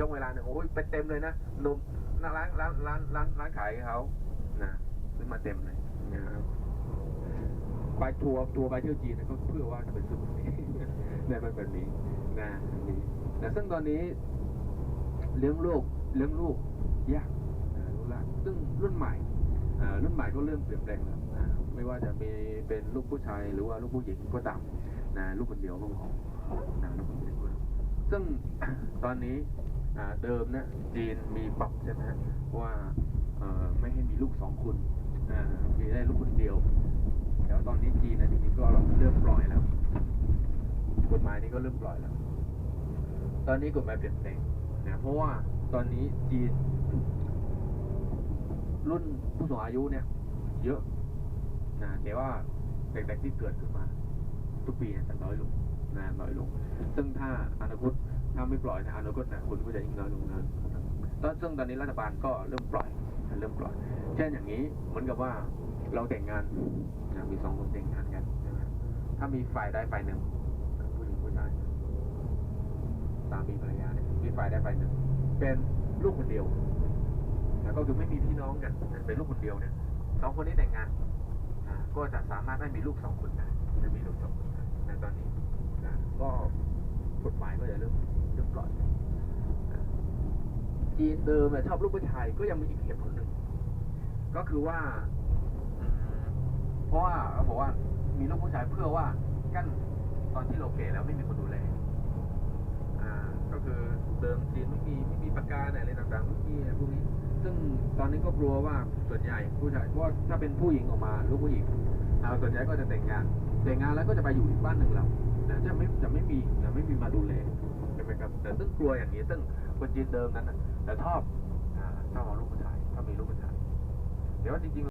ช่วงเวลาหนึ่งโอ้ยไปเต็มเลยนะนุ่มร้านร้านร้านร้านร้านขายเขานะซื้อมาเต็มเลยนะครับไปทัวร์ทัวร์ไปเที่ยวจีนนะก็เพื่อว่าจะไปซื้อแบบนี้เนี่ยเป็นแบบนี้นะนี่นะซึ่งตอนนี้เลี้ยงลูกเลี้ยงลูกยากนะรู้ละซึ่งรุ่นใหม่รุ่นใหม่ก็เริ่มเปลี่ยนแปลงแล้วนะไม่ว่าจะมีเป็นลูกผู้ชายหรือว่าลูกผู้หญิงก็ตามนะลูกคนเดียวก็พอนะลูกคนเดียวซึ่งตอนนี้ เดิมนะจีนมีปรับใช่ไหมฮะว่าไม่ให้มีลูกสองคนมีได้ลูกคนเดียวแต่ว่าตอนนี้จีนนะจริงๆก็เริ่มปล่อยแล้วกฎหมายนี้ก็เริ่มปล่อยแล้ว ตอนนี้กฎหมายเปลี่ยนแปลงนะเพราะว่าตอนนี้จีน รุ่นผู้สูงอายุเนี่ย เยอะนะแต่ว่าเด็กๆที่เกิดขึ้นมา ทุกปีเนี่ยจะน้อยลง นะน้อยลง ซึ่งถ้าอนาคตถ้าไม่ปล่อยนะอนาคตนะคนก็จะยิ่งน้อยลงน้อยลงแล้วซึ่งตอนนี้รัฐบาลก็เริ่มปล่อยเริ่มปล่อย เช่นอย่างนี้เหมือนกับว่าเราแต่งงานนะมีสองคนแต่งงานกันถ้ามีฝ่ายใดฝ่ายหนึ่งผู้หญิงผู้ชายสามีภรรยาเนี่ยมีฝ่ายใดฝ่ายหนึ่ง เป็นลูกคนเดียวนะก็คือไม่มีพี่น้องกันเป็นลูกคนเดียวเนี่ยสองคนนี้แต่งงานก็จะสามารถได้มีลูกสองคนได้จะมีลูกสองคนในตอนนี้ ก็กฎหมายก็จะเริ่มเริ่มปล่อยนจีนเดิมเนี่ยชอบลูกผู้ชายก็ยังมีอีกเหตุผลหนึ่ง ก็คือว่า เพราะว่าเขาบอกว่ามีลูกผู้ชายเพื่อว่ากั้นตอนที่เราแก่แล้วไม่มีคนดูแลอ่า ก็คือเดิมจีนไม่มีไม่มีปากกาเนี่ยอะไรต่างๆไม่มีอะไรพวกนี้ ซึ่งตอนนี้ก็กลัวว่าส่วนใหญ่ผู้ชายเพราะถ้าเป็นผู้หญิงออกมาลูกผู้หญิงอ่าส่วนใหญ่ก็จะแต่งงาน แต่งงานแล้วก็จะไปอยู่อีกบ้านหนึ่งแล้วนะจะไม่จะไม่มีจะไม่มีมาดูแลใช่ไหมครับ แต่ซึ่งกลัวอย่างนี้ซึ่งคนจีนเดิมนั้นนะแต่ชอบอชอบเอาลูกมาถ่ายถ้ามีลูกมาถ่ายแต่ว่าจริงๆ